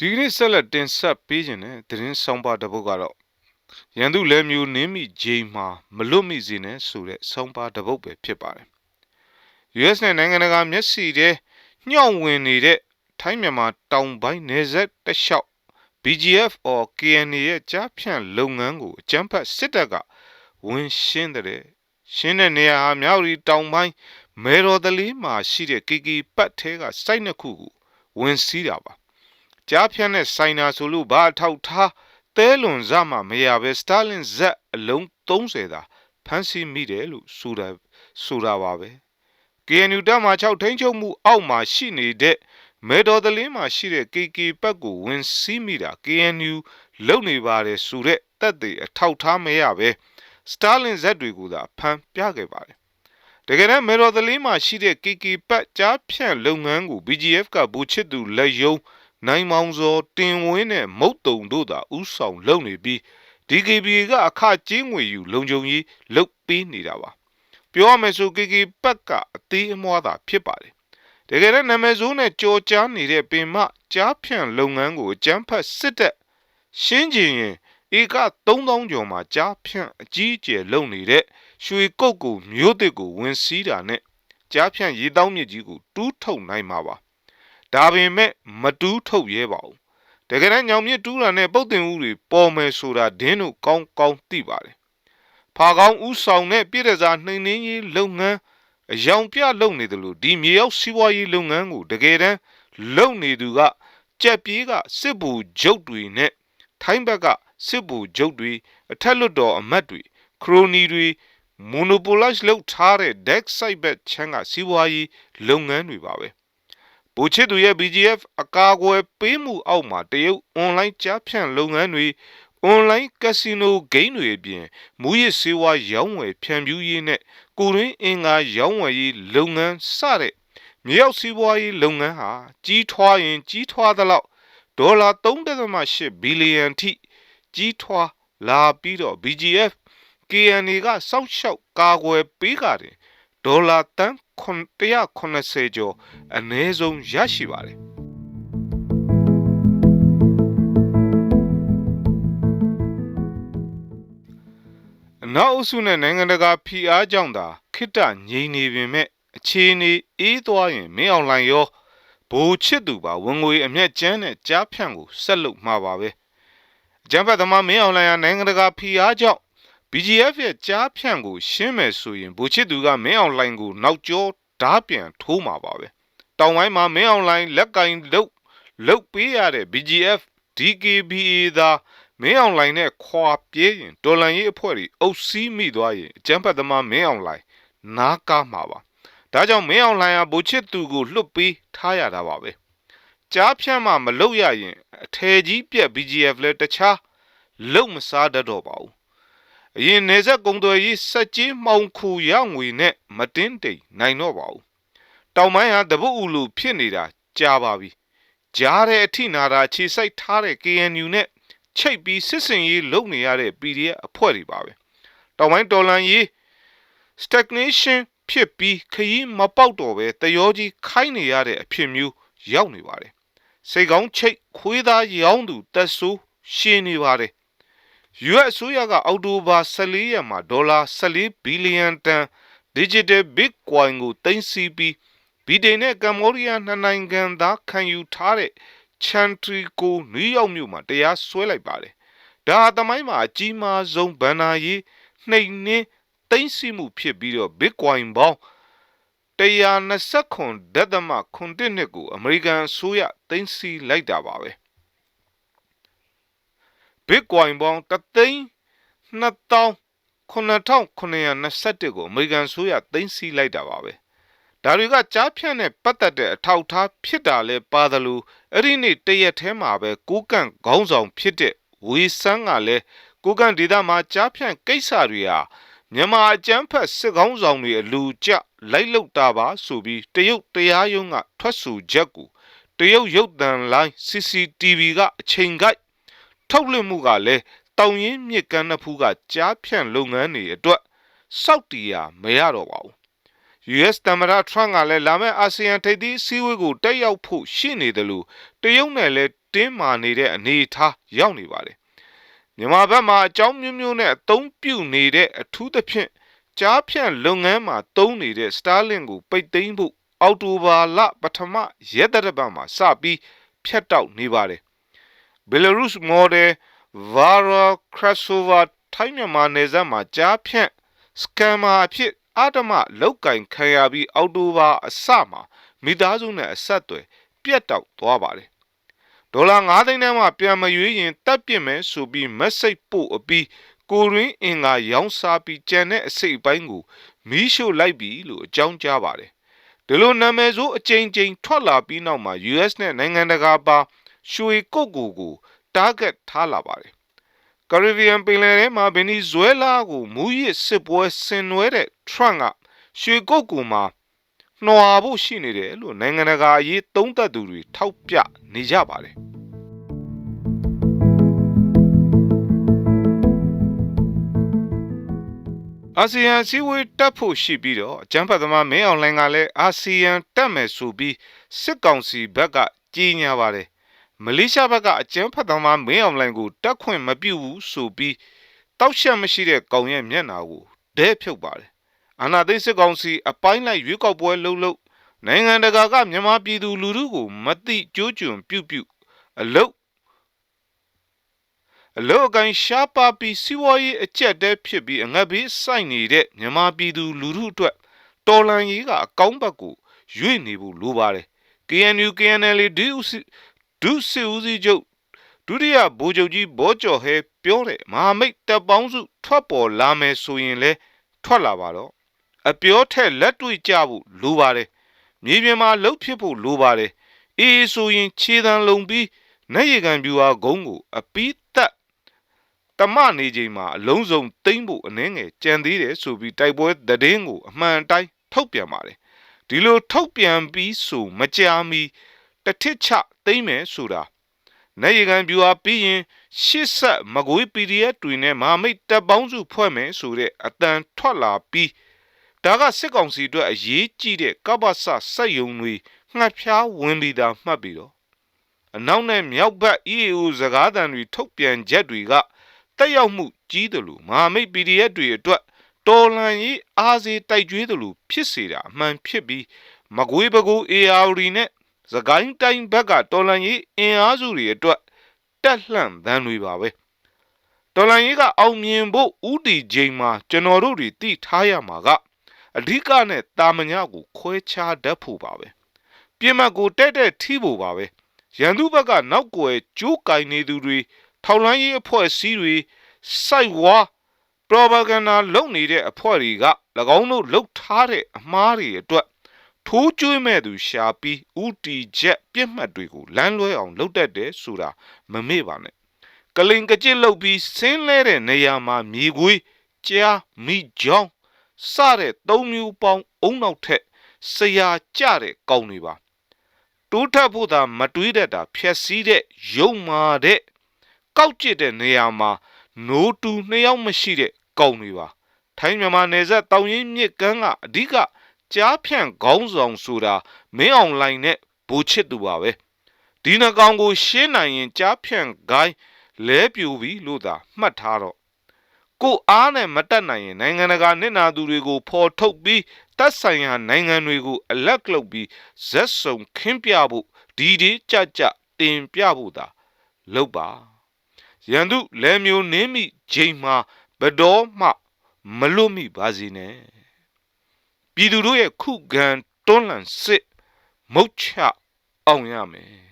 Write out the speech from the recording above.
ဒီကနေ့ဆက်လက်တင်ဆက်ပေးခြင်းတဲ့သတင်းဆောင်ပါတစ်ပုဒ်ကတော့ရန်သူလဲမျိုးနင်းမိဂျိမ်းမှာမလွတ်မိစေနဲ့ဆိုတဲ့ဆောင်ပါတစ်ပုဒ်ပဲဖြစ်ပါတယ်။ US နဲ့နိုင်ငံတကာမျက်စိတဲ့ညှောင်ဝင်နေတဲ့ထိုင်းမြန်မာတောင်ပိုင်းနယ်စပ်တလျှောက် BGF or KNA ရဲ့ကြားဖြန့်လုပ်ငန်းကိုအကြမ်းဖက်စစ်တပ်ကဝင်ရှင်းတဲ့ရှင်းတဲ့နေရာဟာမြောက်ရီတောင်ပိုင်းမဲတော်တလေးမှာရှိတဲ့ KK ပတ်ထဲကစိုက်နှစ်ခုကိုဝင်စီးတာပါ ကြားဖြန့်တဲ့ဆိုင်နာဆိုလို့ဘာအထောက်ထားတဲလွန်စမှမရပဲစတာလင်ဇက်အလုံး30သာဖမ်းဆီးမိတယ်လို့ဆိုတာဆိုတာပါပဲ KNU တပ်မှ6ထိန်းချုပ်မှုအောက်မှာရှိနေတဲ့မဲတော်တလင်းမှာရှိတဲ့ KK ပတ်ကိုဝင်စီးမိတာ KNU လုံနေပါတယ်ဆိုတဲ့တက်တွေအထောက်ထားမရပဲစတာလင်ဇက်တွေကိုသာဖမ်းပြခဲ့ပါတယ်တကယ်တော့မဲတော်တလင်းမှာရှိတဲ့ KK ပတ်ကြားဖြန့်လုပ်ငန်းကို BGF ကဘူချစ်သူလက်ယုံ နိုင်မောင်စောတင်ဝင်းနဲ့မုတ်တုံတို့သာဥဆောင်လုပ်နေပြီး DKB ကအခကျင်းငွေယူလုံခြုံရေးလုတ်ပေးနေတာပါပြောရမယ်ဆို KK ပတ်ကအသေးအမွှားသာဖြစ်ပါတယ်တကယ်တော့နာမည်ဆိုးနဲ့ကြော်ကြားနေတဲ့ပင်မကြားဖြန့်လုပ်ငန်းကိုအကျန်းဖတ်စစ်တပ်ရှင်းကျင်ရင်ဧက3000ကျော်မှာကြားဖြန့်အကြီးအကျယ်လုပ်နေတဲ့ရွှေကုတ်ကိုမျိုးတစ်ကိုဝင်စီးတာနဲ့ကြားဖြန့်ရေတောင်းမြစ်ကြီးကိုတူးထုတ်နိုင်မှာပါ ဒါပေမဲ့မတူးထုတ်ရဲပါဘူးတကယ်တမ်းညောင်မြစ်တူးတာနဲ့ပုတ်တင်ဦးတွေပေါ်မယ်ဆိုတာဒင်းတို့ကောင်းကောင်းသိပါတယ်ဖာကောင်းဦးဆောင်တဲ့ပြည်ထစာနှိမ်နှင်းရေးလုပ်ငန်းအယောင်ပြလုပ်နေတယ်လို့ဒီမြေရောက်စီးပွားရေးလုပ်ငန်းကိုတကယ်တမ်းလုပ်နေသူကကြက်ပြေးကစစ်ဘူဂျုတ်တွေနဲ့ထိုင်းဘက်ကစစ်ဘူဂျုတ်တွေအထက်လွတ်တော်အမတ်တွေခရိုနီတွေ monopolize လုပ်ထားတဲ့ deck side bet ချမ်းကစီးပွားရေးလုပ်ငန်းတွေပါပဲ ဘူချစ်သူရဲ့ BGF အကာအကွယ်ပေးမှုအောက်မှာတရုတ် online ကြားဖြန့်လုပ်ငန်းတွေ online casino game တွေအပြင်မူရစ်စေဝါရောင်းဝယ်ဖြန့်ဖြူးရေးနဲ့ကိုရင်းအင်္ဂါရောင်းဝယ်ရေးလုပ်ငန်းစတဲ့မြေရောက်စီးပွားရေးလုပ်ငန်းဟာကြီးထွားရင်ကြီးထွားသလောက်ဒေါ်လာ3.8ဘီလီယံထိကြီးထွားလာပြီးတော့ BGF KNA ကစောက်ရှောက်ကာကွယ်ပေးကြတယ် ဒေါ်လာတန်း180ကျော်အနည်းဆုံးရရှိပါတယ်အနောက်အုပ်စုနဲ့နိုင်ငံတကာဖိအားကြောင့်သာခိတ္တငြိမ်နေပေမဲ့အခြေအနေအေးသွားရင်မင်းအောင်လှိုင်ရောဘိုးချစ်သူပါဝင်ငွေအမျက်ကျန်းတဲ့ကြားဖြန့်ကိုဆက်လုပ်မှာပါပဲအကြံဖတ်သမားမင်းအောင်လှိုင်ဟာနိုင်ငံတကာဖိအားကြောင့် BGF ရဲ့ကြားဖြန့်ကိုရှင်းမယ်ဆိုရင်ဘိုချစ်သူကမင်းအောင်လှိုင်ကိုနောက်ကျောဓားပြန်ထိုးမှာပါပဲတောင်ပိုင်းမှာမင်းအောင်လှိုင်လက်ကင်လုတ်လုတ်ပေးရတဲ့ BGF DKBA သာမင်းအောင်လှိုင်နဲ့ခွာပြေးရင်တော်လန်ရေးအဖွဲ့တွေအုပ်စီးမိသွားရင်အကြမ်းဖက်သမားမင်းအောင်လှိုင်နားကားမှာပါဒါကြောင့်မင်းအောင်လှိုင်ဟာဘိုချစ်သူကိုလွတ်ပေးထားရတာပါပဲကြားဖြန့်မှမလုတ်ရရင်အထယ်ကြီးပြက် BGF လဲတခြားလုတ်မစားတတ်တော့ပါဘူး အရင်နေဆက်ကုံသွယ်ရေးစက်ကြီးမှောင်ခူရငွေနဲ့မတင်းတိမ်နိုင်တော့ပါဘူးတောင်ပိုင်းဟာတပုတ်ဦးလူဖြစ်နေတာကြာပါပြီကြားတဲ့အထိနာတာခြေစိုက်ထားတဲ့ KNU နဲ့ချိတ်ပြီးစစ်စင်ရေးလုပ်နေရတဲ့ PDF အဖွဲ့တွေပါပဲတောင်ပိုင်းတော်လန်ရေး stagnation ဖြစ်ပြီးခရီးမပေါက်တော့ပဲတရောကြီးခိုင်းနေရတဲ့အဖြစ်မျိုးရောက်နေပါတယ်စိတ်ကောင်းချိတ်ခွေးသားရောင်းသူတက်ဆိုးရှင်းနေပါတယ် US အစိုးရကအောက်တိုဘာ14ရက်မှာဒေါ်လာ14ဘီလီယံတန် Digital Bitcoin ကိုတင်စီပြီးဗြိတိန်နဲ့ကမ္ဘောဒီးယားနှစ်နိုင်ငံသားခံယူထားတဲ့ Chantry ကိုနယူးယောက်မြို့မှာတရားစွဲလိုက်ပါတယ်။ဒါဟာသမိုင်းမှာအကြီးမားဆုံးဗန်နာရေးနှိမ်နှင်းသိမ်းဆည်းမှုဖြစ်ပြီးတော့ Bitcoin ပေါင်း129ဒသမခွန်တစ်နှစ်ကိုအမေရိကန်အစိုးရသိမ်းဆည်းလိုက်တာပါပဲ။ Bitcoin ပေါင်း3သိန်း2000 9921ကိုအမေရိကန်ဆိုရသိမ်းဆည်းလိုက်တာပါပဲဒါတွေကကြားဖြန့်နဲ့ပတ်သက်တဲ့အထောက်အထားဖြစ်တာလဲပါသလိုအဲ့ဒီနေ့တရက်ထဲမှာပဲကိုကန့်ခေါင်းဆောင်ဖြစ်တဲ့ဝေဆန်းကလည်းကိုကန့်ဒေသမှာကြားဖြန့်ကိစ္စတွေဟာမြန်မာအကြမ်းဖက်စစ်ကောင်းဆောင်တွေအလူကျလိုက်လုတာပါဆိုပြီးတရုတ်တရားရုံးကထွက်ဆိုချက်ကိုတရုတ်ရုပ်သံလိုင်း CCTV ကအချိန်ကိုက် ထုတ်လွှင့်မှုကလည်းတောင်ရင်မြစ်ကမ်းနှစ်ဖူးကကြားဖြန့်လုပ်ငန်းတွေအတွက်စောက်တီယာမရတော့ပါဘူး US သမ္မတထရန့်ကလည်းလာမယ့်အာဆီယံထိပ်သီးအစည်းအဝေးကိုတက်ရောက်ဖို့ရှိနေတယ်လို့တရုတ်နဲ့လည်းတင်းမာနေတဲ့အနေအထားရောက်နေပါတယ်မြန်မာဘက်မှာအကြောင်းမျိုးမျိုးနဲ့အသုံးပြုနေတဲ့အထူးသဖြင့်ကြားဖြန့်လုပ်ငန်းမှာသုံးနေတဲ့ Starlink ကိုပိတ်သိမ်းဖို့အော်တိုဘာလပထမရက်သတ္တပတ်မှာစပြီးဖြတ်တောက်နေပါတယ်။ Belarus model Vara Krasova ထိုင်းမြန်မာနယ်စပ်မှာကြားဖြန့် scammer အဖြစ်အဓမ္မလောက်ကင်ခံရပြီးအော်တိုဘာအစမှာမိသားစုနဲ့အဆက်အသွယ်ပြတ်တောက်သွားပါတယ်။ဒေါ်လာ9သိန်းထဲမှာပြန်မရွေးရင်တပ်ပစ်မယ်ဆိုပြီး message ပို့အပြီးကိုရင်းအင်္ဂါရောင်းစားပြီးကြံတဲ့အစိတ်အပိုင်းကိုမီးရှို့လိုက်ပြီလို့အကြောင်းကြားပါတယ်။ဒီလိုနာမည်ဆိုးအကြိမ်ကြိမ်ထွက်လာပြီးနောက်မှာ US နဲ့နိုင်ငံတကာပါ ရွှေကုတ်ကိုကို target ထားလာပါတယ်။ Caribbean ပင်လယ်ထဲမှာဗင်နီဇွဲလားကိုမူရစ်စစ်ပွဲဆင်နွှဲတဲ့ Trump ကရွှေကုတ်ကိုမှာနှွာဖို့ရှိနေတယ်လို့နိုင်ငံတကာအရေးသုံးသပ်သူတွေထောက်ပြနေကြပါတယ်။အာဆီယံစည်းဝေးတက်ဖို့ရှိပြီးတော့အကြမ်းဖက်သမားမင်းအောင်လှိုင်ကလည်းအာဆီယံတက်မယ်ဆိုပြီးစစ်ကောင်စီဘက်ကကြီးညာပါတယ် မလေးရှားဘက်ကအကြမ်းဖက်သမားမင်းအောင်လှိုင်ကိုတက်ခွင့်မပြုဘူးဆိုပြီးတောက်ရှက်မရှိတဲ့ကောင်ရဲ့မျက်နာကိုဒဲဖြုတ်ပါတယ်အာနာသိန်းစစ်ကောင်စီအပိုင်းလိုက်ရွေးကောက်ပွဲလှုပ်လှုပ်နိုင်ငံတကာကမြန်မာပြည်သူလူထုကိုမတိကြိုးကျွံပြုတ်ပြုတ်အလုတ်အလုတ်အကိုင်းရှားပါပြီးစီးပွားရေးအကျက်တဲဖြစ်ပြီးအငတ်ဘေးစိုက်နေတဲ့မြန်မာပြည်သူလူထုအတွက်တော်လန်ရေးကအကောင်းဘက်ကိုရွေ့နေဖို့လိုပါတယ် KNU KNL ဒု ဒုစစ်ဦးစီးချုပ်ဒုတိယဗိုလ်ချုပ်ကြီးဘောကျော်ဟဲပြောတယ်မဟာမိတ်တပ်ပေါင်းစု ထွက်ပေါ်လာမယ်ဆိုရင်လဲထွက်လာပါတော့အပြောထက်လက်တွေ့ကြဖို့လိုပါတယ်မြေပြင်မှာလှုပ်ဖြစ်ဖို့လိုပါတယ်အေးဆိုရင်ခြေတံလုံပြီးနေရကံပြူဟာဂုံးကို အပီးတက်တမနေချိန်မှာအလုံးစုံတိမ့်ဖို့အနှဲငယ်ကြံသေးတယ်ဆိုပြီးတိုက်ပွဲသတင်းကိုအမှန်တိုင်းထုတ်ပြန်ပါတယ်ဒီလိုထုတ်ပြန်ပြီးဆိုမကြာမီ တထစ်ချသိမ့်မယ်ဆိုတာနေရကံပြူဟာပြီးရင်ရှစ်ဆက်မကွေး PDF တွေနဲ့မဟာမိတ်တပ်ပေါင်းစုဖွဲ့မယ်ဆိုတဲ့အတန်ထွက်လာပြီးဒါကစစ်ကောင်စီအတွက်အရေးကြီးတဲ့ကပ္ပစစက်ယုံတွေငှက်ဖျားဝင်ပြီးသားမှတ်ပြီးတော့အနောက်နဲ့မြောက်ဘက် EAO စကားသံတွေထုတ်ပြန်ချက်တွေကတက်ရောက်မှုကြီးတယ်လို့မဟာမိတ် PDF တွေအတွက်တော်လန်ရေးအားစေးတိုက်ကြွေးတယ်လို့ဖြစ်စေတာအမှန်ဖြစ်ပြီးမကွေးပကူ AR နဲ့ စကိုင်းတိုင်းဘက်ကတော်လန်ရေးအင်အားစုတွေအတွက်တက်လှန့်သန်းတွေပါပဲတော်လန်ရေးကအောင်မြင်ဖို့ဥတီချိန်မှာကျွန်တော်တို့တွေသိထားရမှာကအဓိကနဲ့တာမညာကိုခွဲခြားတတ်ဖို့ပါပဲပြင်မကိုတဲ့တဲ့ထိဖို့ပါပဲရန်သူဘက်ကနောက်ွယ်ကြိုးကင်နေသူတွေထောက်လန်းရေးအဖွဲ့အစည်းတွေစိုက်ဝါ propaganda လုပ်နေတဲ့အဖွဲ့တွေက၎င်းတို့လှုပ်ထားတဲ့အမှားတွေအတွက် ထိုးကျွေးမဲ့သူရှာပြီးဥတီချက်ပြစ်မှတ်တွေကိုလမ်းလွဲအောင်လုပ်တတ်တယ်ဆိုတာမမေ့ပါနဲ့ကလင်ကကြစ်လုပ်ပြီးဆင်းလဲတဲ့နေရာမှာမြေခွေးကြားမိကြောင်းစတဲ့သုံးမျိုးပေါင်းအုံနောက်ထက်ဆရာကြတဲ့ကောင်းတွေပါတိုးထပ်ဖို့သာမတွေးတတ်တာဖြက်စီးတဲ့ယုံမာတဲ့ကောက်ကျစ်တဲ့နေရာမှာနိုးတူနှစ်ယောက်မရှိတဲ့ကောင်းတွေပါထိုင်းမြန်မာနယ်စပ်တောင်ရင်မြစ်ကမ်းကအဓိက ကြားဖြန့်ခေါင်းဆောင်ဆိုတာမင်းအောင်လှိုင်နဲ့ဘူချစ်သူပါပဲဒီနှကောင်ကို ရှင်းနိုင်ရင်ကြားဖြန့်ဂိုင်းလဲပြူပြီလို့သာမှတ်ထားတော့ကိုအားနဲ့မတက်နိုင်ရင်နိုင်ငံတကာနစ်နာသူတွေကိုဖော်ထုတ်ပြီးတပ်ဆိုင်ရာနိုင်ငံတွေကို အလက်လုတ်ပြီးဇက်စုံခင်းပြဖို့ဒီဒီကြကြတင်ပြဖို့သာလုပ်ပါရန်သူလဲမျိုးနင်းမိချိန်မှာဘတော်မှ မလွတ်မိပါစေနဲ့ ပြည်သူတို့ရဲ့ခုခံတွန်းလှန်စစ်မုတ်ချအောင်ရမယ်